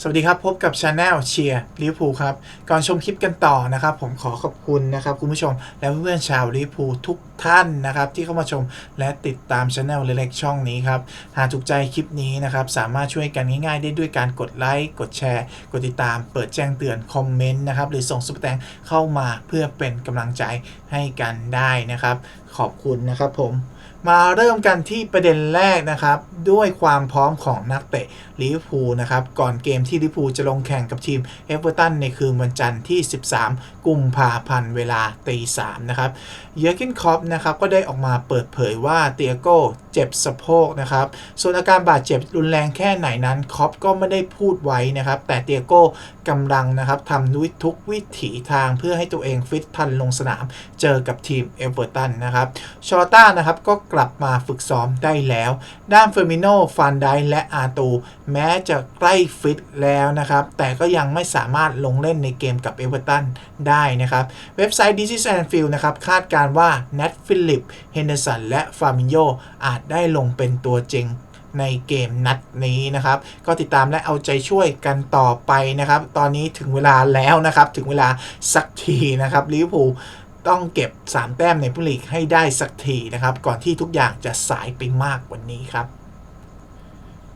สวัสดีครับ พบกับช anel เชียร์ลิเวอร์พูครับ ก่อนชมคลิปกันต่อนะครับ ผมขอขอบคุณนะครับ คุณผู้ชม และเพื่อนๆชาวลิเวอร์พูทุกท่านนะครับ ที่เข้ามาชมและติดตามช anel เล็กๆช่องนี้ครับ หากถูกใจคลิปนี้นะครับ สามารถช่วยกันง่ายๆ ได้ด้วยการกดไลค์กดแชร์ กดติดตามเปิดแจ้งเตือน คอมเมนต์นะครับ หรือส่งซุปเปอร์แตงเข้ามาเพื่อเป็นกำลังใจให้กันได้นะครับขอบคุณนะครับผม มาเริ่มกันที่ประเด็นแรกนะครับ ด้วยความพร้อมของนักเตะลิเวอร์พูลนะครับ ก่อนเกมที่ลิเวอร์พูลจะลงแข่งกับทีมเอเวอร์ตันในคืนวันจันทร์ที่ 13 กุมภาพันธ์เวลาตีสามนะครับ เยอร์กินคอปนะครับก็ได้ออกมาเปิดเผยว่าเตียโก้เจ็บสะโพกนะครับ ส่วนอาการบาดเจ็บรุนแรงแค่ไหนนั้นคอปก็ไม่ได้พูดไว้นะครับ แต่เตียโก้กำลังนะครับทำด้ยทุกวิถีทางเพื่อให้ตัวเองฟิตทันลงสนาม เจอกับทีมเอเวอร์ตันนะครับชอต้านะครับก็กลับมาฝึกซ้อมได้แล้ว ด้านเฟอร์มิโนฟันไดและอาตูแม้จะใกล้ฟิตแล้วนะครับ แต่ก็ยังไม่สามารถลงเล่นในเกมกับเอเวอร์ตันได้นะครับ เว็บไซต์ d i g i s a n f i e l d นะครับคาดการณ์ว่าแนทฟิลิปเฮนเดอร์สันและฟามิโยอาจได้ลงเป็นตัวจริงในเกมนัดนี้นะครับ ก็ติดตามและเอาใจช่วยกันต่อไปนะครับ ตอนนี้ถึงเวลาแล้วนะครับ ถึงเวลาสักทีนะครับลิเวอร์พูลต้องเก็บ 3 แต้มในผู้ลีกให้ได้สักทีนะครับ ก่อนที่ทุกอย่างจะสายไปมากกว่านี้ครับ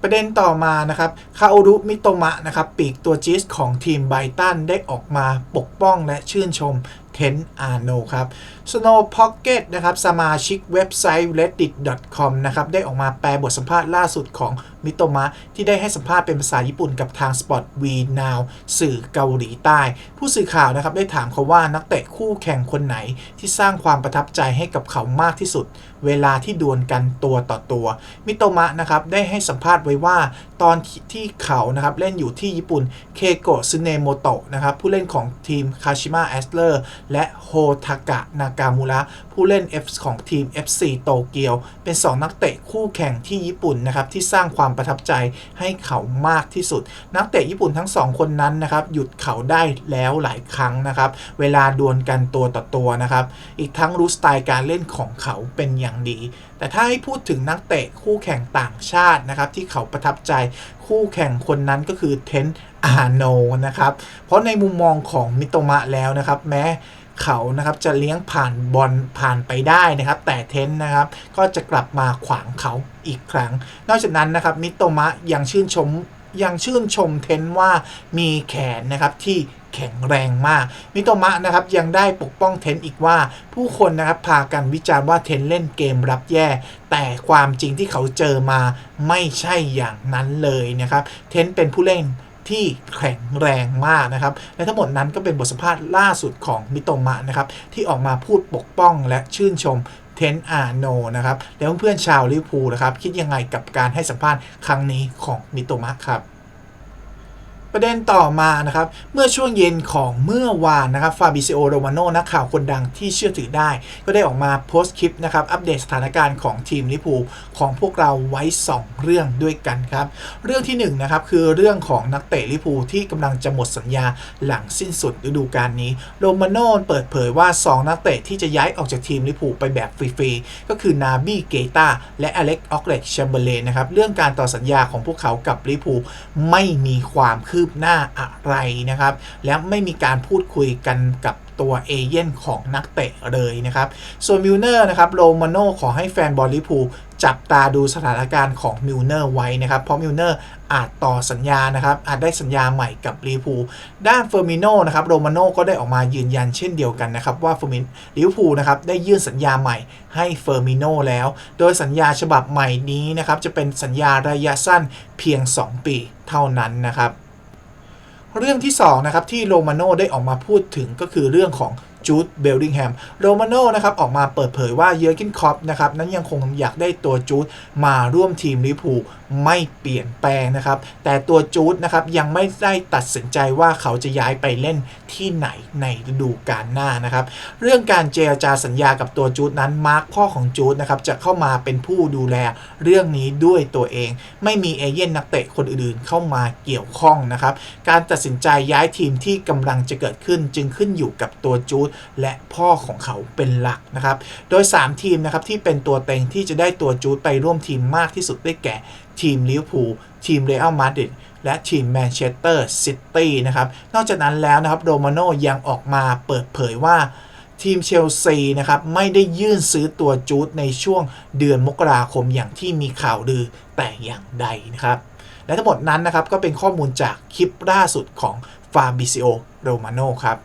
ประเด็นต่อมานะครับคาโอรุมิโตมะนะครับปีกตัวจีสของทีมไบตันได้ออกมาปกป้องและชื่นชม เทนอาโนครับ Snow Pocket นะครับสมาชิกเว็บไซต์ reddit.com นะครับได้ออกมาแปลบทสัมภาษณ์ล่าสุดของมิโตมะ ที่ได้ให้สัมภาษณ์เป็นภาษาญี่ปุ่นกับทาง Spot V Now สื่อเกาหลีใต้ ผู้สื่อข่าวนะครับได้ถามเขาว่านักเตะคู่แข่งคนไหนที่สร้างความประทับใจให้กับเขามากที่สุด เวลาที่ดวลกันตัวต่อตัวมิโตมะนะครับได้ให้สัมภาษณ์ไว้ว่าตอนที่เขานะครับเล่นอยู่ที่ญี่ปุ่นเคโกะซึเนโมโตะนะครับผู้เล่นของทีมคาชิมะแอสเลอร์ และโฮทากะ นากามูระ ผู้เล่น F ของทีม FC โตเกียว เป็น 2 นักเตะคู่แข่งที่ญี่ปุ่นนะครับ ที่สร้างความประทับใจให้เขามากที่สุด นักเตะญี่ปุ่นทั้ง 2 คนนั้นนะครับ หยุดเขาได้แล้วหลายครั้งนะครับ เวลาดวลกันตัวต่อตัวนะครับ อีกทั้งรู้สไตล์การเล่นของเขาเป็นอย่างดี แต่ถ้าให้พูดถึงนักเตะคู่แข่งต่างชาตินะครับที่เขาประทับใจคู่แข่งคนนั้นก็คือเทนอาโนนะครับ เพราะในมุมมองของมิโตมะแล้วนะครับแม้ เขานะครับจะเลี้ยงผ่านบอลผ่านไปได้นะครับ แต่เทนนะครับก็จะกลับมาขวางเขาอีกครั้ง นอกจากนั้นนะครับมิโตมะยังชื่นชมยังชื่นชมเทนว่ามีแขนนะครับที่แข็งแรงมาก มิโตมะนะครับยังได้ปกป้องเทนอีกว่า ผู้คนนะครับพากันวิจารณ์ว่าเทนเล่นเกมรับแย่ แต่ความจริงที่เขาเจอมาไม่ใช่อย่างนั้นเลยนะครับ เทนเป็นผู้เล่น ที่แข็งแรงมากนะครับ และทั้งหมดนั้นก็เป็นบทสัมภาษณ์ล่าสุดของมิโตมะนะครับ ที่ออกมาพูดปกป้องและชื่นชมเทนอาโนนะครับ แล้วเพื่อนๆชาวลิเวอร์พูลนะครับ คิดยังไงกับการให้สัมภาษณ์ครั้งนี้ของมิโตมะครับ ประเด็นต่อมานะครับ เมื่อช่วงเย็นของเมื่อวานนะครับฟาบิซิโอโรมาโนนักข่าวคนดังที่เชื่อถือได้ ก็ได้ออกมาโพสต์คลิปนะครับ อัปเดตสถานการณ์ของทีมลิเวอร์พูของพวกเราไว้ 2 เรื่องด้วยกันครับ เรื่องที่1นงนะครับคือเรื่องของนักเตะลิเวอร์พูที่กำลังจะหมดสัญญาหลังสิ้นสุดฤดูกาลนี้โรมาโนเปิดเผยว่า 2 นักเตะที่จะย้ายออกจากทีมลิเวอร์พูไปแบบฟรีๆก็คือนาบี้เกตาและอเล็กออกเลกแชมเบอร์เลนนะครับเรื่องการต่อสัญญาของพวกเขากับลิเวอร์พูไม่มีความคืบหน้าอะไรนะครับ และไม่มีการพูดคุยกันกับตัวเอเย่นของนักเตะเลยนะครับ ส่วนมิลเนอร์นะครับโรมาโน่ขอให้แฟนบอลลิพูจับตาดูสถานการณ์ของมิลเนอร์ไว้นะครับ เพราะมิลเนอร์อาจต่อสัญญานะครับ อาจได้สัญญาใหม่กับลิพูด้านเฟอร์มิโนนะครับโรมาโน่ก็ได้ออกมายืนยันเช่นเดียวกันนะครับ ว่าเฟอร์มินลิพูนะครับได้ยื่นสัญญาใหม่ให้เฟอร์มิโนแล้ว โดยสัญญาฉบับใหม่นี้นะครับจะเป็นสัญญาระยะสั้นเพียง 2 ปีเท่านั้นนะครับ เรื่องที่2นะครับที่โรมาโนได้ออกมาพูดถึงก็คือเรื่องของ จูดเบลดิงแฮมโรมาโน่นะครับออกมาเปิดเผยว่าเยอร์กินคอปนะครับนั้นยังคงอยากได้ตัวจูดมาร่วมทีมลิเวอร์พูลไม่เปลี่ยนแปลงนะครับ แต่ตัวจูดนะครับยังไม่ได้ตัดสินใจว่าเขาจะย้ายไปเล่นที่ไหนในฤดูกาลหน้านะครับ เรื่องการเจรจาสัญญากับตัวจูดนั้นมาร์คพ่อของจูดนะครับจะเข้ามาเป็นผู้ดูแลเรื่องนี้ด้วยตัวเอง ไม่มีเอเย่นนักเตะคนอื่นๆเข้ามาเกี่ยวข้องนะครับ การตัดสินใจย้ายทีมที่กำลังจะเกิดขึ้น จึงขึ้นอยู่กับตัวจูดและพ่อของเขาเป็นหลักนะครับ โดย 3 ทีมนะครับที่เป็นตัวเต็งที่จะได้ตัวจูดไปร่วมทีมมากที่สุดได้แก่ ทีมลิเวอร์พูลทีมเรอัลมาดริดและทีมแมนเชสเตอร์ซิตี้นะครับ นอกจากนั้นแล้วนะครับโรมาโนยังออกมาเปิดเผยว่าทีมเชลซีนะครับไม่ได้ยื่นซื้อตัวจูดในช่วงเดือนมกราคมอย่างที่มีข่าวลือแต่อย่างใดนะครับ และทั้งหมดนั้นนะครับก็เป็นข้อมูลจากคลิปล่าสุดของฟาบิซิโอโรมาโนครับ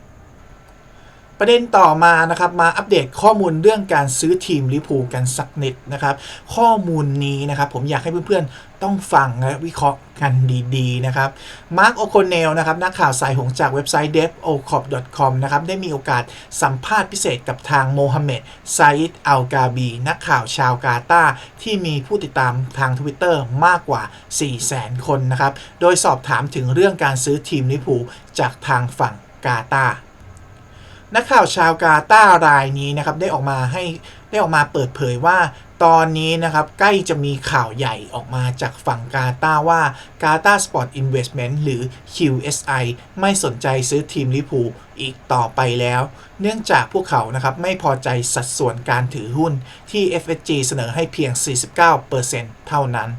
ประเด็นต่อมานะครับมาอัปเดตข้อมูลเรื่องการซื้อทีมลิพูกันสักนิดนะครับ ข้อมูลนี้นะครับผมอยากให้เพื่อนๆต้องฟังและวิเคราะห์กันดีๆนะครับมาร์กโอโคเนลนะครับนักข่าวสายหงจากเว็บไซต์ devocop.com นะครับได้มีโอกาสสัมภาษณ์พิเศษกับทางโมฮัมเหม็ดไซด์อัลกาบี นักข่าวชาวกาตาร์ที่มีผู้ติดตามทาง Twitter มากกว่า 400,000 คนนะครับโดยสอบถามถึงเรื่องการซื้อทีมลิพูจากทางฝั่งกาตา นักข่าวชาวกาตารายนี้นะครับได้ออกมาให้ได้ออกมาเปิดเผยว่า ตอนนี้นะครับใกล้จะมีข่าวใหญ่ออกมาจากฝั่งกาตาว่ากาตาสปอร์ตอินเวสเมนต์หรือ QSI ไม่สนใจซื้อทีมลิพูอีกต่อไปแล้ว เนื่องจากพวกเขานะครับไม่พอใจสัดส่วนการถือหุ้นที่ FSG เสนอให้เพียง 49%เท่านั้น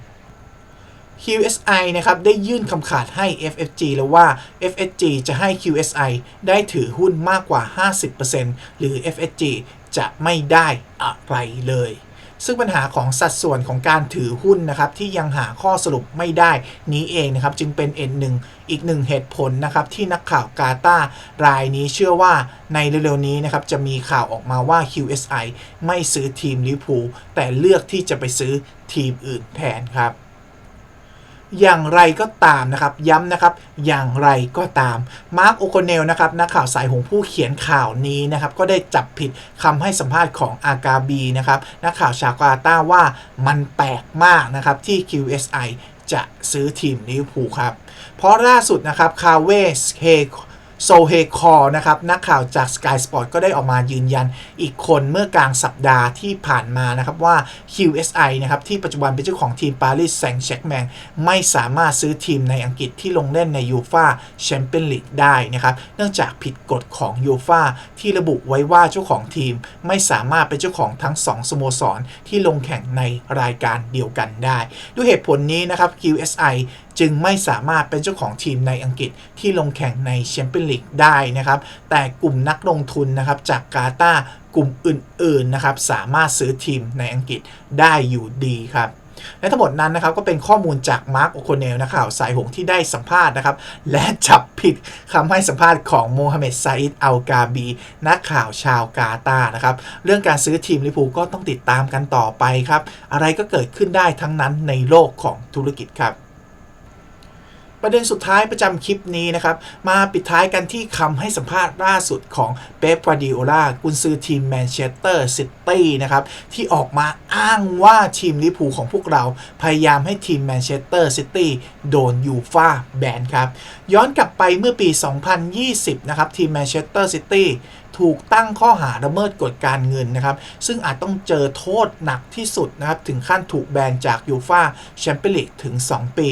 QSI นะครับได้ยื่นคำขาดให้ FFG แล้วว่า FFG จะให้ QSI ได้ถือหุ้นมากกว่า 50%หรือ FFG จะไม่ได้อะไรเลย ซึ่งปัญหาของสัดส่วนของการถือหุ้นนะครับที่ยังหาข้อสรุปไม่ได้นี้เองนะครับจึงเป็นเอ็นหนึ่งอีกหนึ่งเหตุผลนะครับที่นักข่าวกาตารายนี้เชื่อว่าในเร็วๆนี้นะครับจะมีข่าวออกมาว่า QSI ไม่ซื้อทีมลิเวอร์พูลแต่เลือกที่จะไปซื้อทีมอื่นแทนครับ อย่างไรก็ตามนะครับ ย้ำนะครับอย่างไรก็ตามมาร์คโอโคเนลนะครับนักข่าวสายหงผู้เขียนข่าวนี้นะครับก็ได้จับผิดคำให้สัมภาษณ์ของอากาบีนะครับนักข่าวชาวกาตาว่ามันแปลกมากนะครับที่ QSI จะซื้อทีมลิเวอร์พูลครับ เพราะล่าสุดนะครับคาเวสเฮ โซเฮคอร์นะครับ นักข่าวจาก Sky Sport ก็ได้ออกมายืนยันอีกคนเมื่อกลางสัปดาห์ที่ผ่านมานะครับว่า QSI นะครับที่ปัจจุบันเป็นเจ้าของทีมปารีสแซงต์แชร์กแมงไม่สามารถซื้อทีมในอังกฤษที่ลงเล่นในยูฟาแชมเปี้ยนลีกได้นะครับ เนื่องจากผิดกฎของยูฟาที่ระบุไว้ว่าเจ้าของทีมไม่สามารถเป็นเจ้าของทั้ง 2สโมสรที่ลงแข่งในรายการเดียวกันได้ ด้วยเหตุผลนี้นะครับ QSI จึงไม่สามารถเป็นเจ้าของทีมในอังกฤษที่ลงแข่งในแชมเปี้ยนลีกได้นะครับ แต่กลุ่มนักลงทุนนะครับจากกาตาร์กลุ่มอื่นๆนะครับสามารถซื้อทีมในอังกฤษได้อยู่ดีครับและทั้งหมดนั้นนะครับก็เป็นข้อมูลจากมาร์คโอโคเนลนักข่าวสายหงที่ได้สัมภาษณ์นะครับ และจับผิดคำให้สัมภาษณ์ของโมฮัมเหม็ดไซด์อัลกาบี นักข่าวชาวกาตาร์นะครับ เรื่องการซื้อทีมลิพูก็ต้องติดตามกันต่อไปครับ อะไรก็เกิดขึ้นได้ทั้งนั้นในโลกของธุรกิจครับ ประเด็นสุดท้ายประจำคลิปนี้นะครับ มาปิดท้ายกันที่คำให้สัมภาษณ์ล่าสุดของเป๊ปกวาดิโอลากุนซือทีมแมนเชสเตอร์ซิตี้นะครับ ที่ออกมาอ้างว่าทีมลิเวอร์พูของพวกเราพยายามให้ทีมแมนเชสเตอร์ซิตี้โดนยูฟ่าแบนครับ ย้อนกลับไปเมื่อปี 2020 นะครับ ทีมแมนเชสเตอร์ซิตี้ถูกตั้งข้อหาละเมิดกฎการเงินนะครับ ซึ่งอาจต้องเจอโทษหนักที่สุดนะครับ ถึงขั้นถูกแบนจากยูฟาแชมเปี้ยนลีกถึง 2 ปี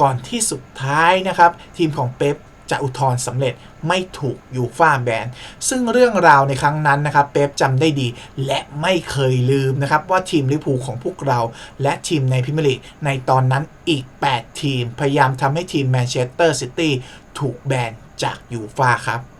ก่อนที่สุดท้ายนะครับ ทีมของเป๊ปจะอุทธรณ์สำเร็จไม่ถูกยูฟ่าแบนซึ่งเรื่องราวในครั้งนั้นนะครับ เป๊ปจำได้ดี และไม่เคยลืมนะครับ ว่าทีมลิพูของพวกเรา และทีมในพิมลีในตอนนั้นอีก 8 ทีม พยายามทำให้ทีมแมนเชสเตอร์ซิตี้ถูกแบนจากยูฟ่าครับ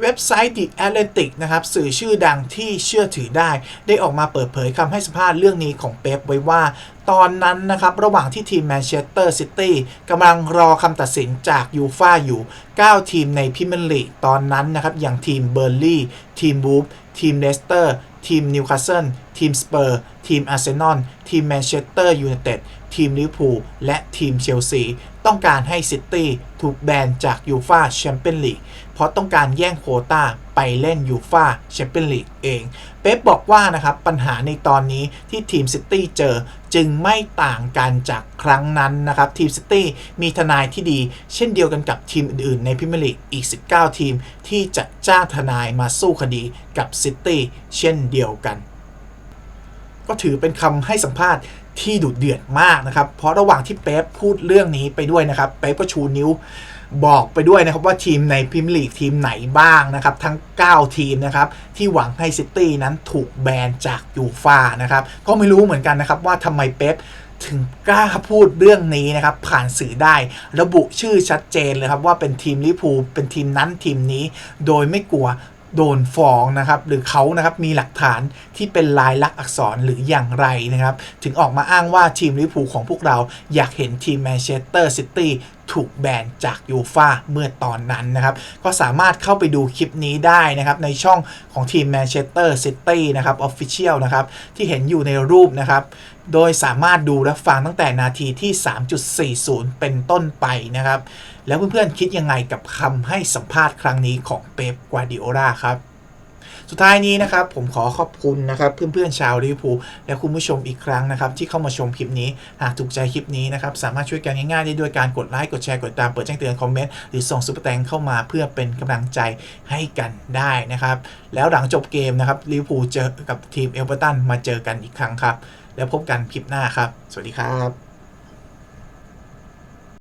เว็บไซต์ The Atlantic นะครับสื่อชื่อดังที่เชื่อถือได้ ได้ออกมาเปิดเผยคำให้สัมภาษณ์เรื่องนี้ของเป๊ปไว้ว่าตอนนั้นนะครับ ระหว่างที่ทีมแมนเชสเตอร์ซิตี้กำลังรอคำตัดสินจากยูฟาอยู่ 9 ทีมในพรีเมียร์ลีกตอนนั้นนะครับ อย่างทีมเบอร์ลี่ทีมบูฟทีมเลสเตอร์ทีมนิวคาสเซิลทีมสเปอร์ทีมอาร์เซนอลทีมแมนเชสเตอร์ยูไนเต็ด ทีมลิเวอร์พูลและทีมเชลซีต้องการให้ซิตี้ถูกแบนจากยูฟาแชมเปี้ยนลีกเพราะต้องการแย่งโควต้าไปเล่นยูฟาแชมเปี้ยนลีกเอง เป๊ปบอกว่านะครับปัญหาในตอนนี้ที่ทีมซิตี้เจอจึงไม่ต่างกันจากครั้งนั้นนะครับ ทีมซิตี้มีทนายที่ดี เช่นเดียวกันกับทีมอื่นๆ ในพรีเมียร์ลีกอีก 19 ทีมที่จะจ้างทนายมาสู้คดีกับซิตี้เช่นเดียวกัน ก็ถือเป็นคำให้สัมภาษณ์ ที่ดุเดือดมากนะครับ เพราะระหว่างที่เป๊ปพูดเรื่องนี้ไปด้วยนะครับ เป๊ปก็ชูนิ้วบอกไปด้วยนะครับว่าทีมในพรีเมียร์ลีกทีมไหนบ้างนะครับ ทั้ง 9 ทีมนะครับ ที่หวังให้ซิตี้นั้นถูกแบนจากยูฟานะครับ ก็ไม่รู้เหมือนกันนะครับว่าทำไมเป๊ปถึงกล้าพูดเรื่องนี้นะครับ ผ่านสื่อได้ระบุชื่อชัดเจนเลยครับว่าเป็นทีมลิพูเป็นทีมนั้นทีมนี้ โดยไม่กลัว โดนฟ้องนะครับหรือเขานะครับมีหลักฐานที่เป็นลายลักษณ์อักษรหรืออย่างไรนะครับ ถึงออกมาอ้างว่าทีมลิเวอร์พูลของพวกเราอยากเห็นทีมแมนเชสเตอร์ซิตี้ถูกแบนจากยูฟาเมื่อตอนนั้นนะครับ ก็สามารถเข้าไปดูคลิปนี้ได้นะครับ ในช่องของทีมแมนเชสเตอร์ซิตี้นะครับออฟฟิเชียลนะครับ ที่เห็นอยู่ในรูปนะครับ โดยสามารถดูและฟังตั้งแต่นาทีที่ 3.40 เป็นต้นไปนะครับ แล้วเพื่อนๆคิดยังไงกับคำให้สัมภาษณ์ครั้งนี้ของเป๊ปกวาดิโอลาครับ สุดท้ายนี้นะครับ ผมขอขอบคุณนะครับเพื่อนๆชาวลิเวอร์พูลและคุณผู้ชมอีกครั้งนะครับ ที่เข้ามาชมคลิปนี้ หากถูกใจคลิปนี้นะครับ สามารถช่วยกันง่ายๆได้ด้วยการกดไลค์กดแชร์กดติดตามเปิดแจ้งเตือนคอมเมนต์หรือส่งซุปเปอร์แตงเข้ามาเพื่อเป็นกำลังใจให้กันได้นะครับ แล้วหลังจบเกมนะครับลิเวอร์พูลเจอกับทีมเอเวอร์ตันมาเจอกันอีกครั้งครับ แล้วพบกันคลิปหน้าครับ สวัสดีครับ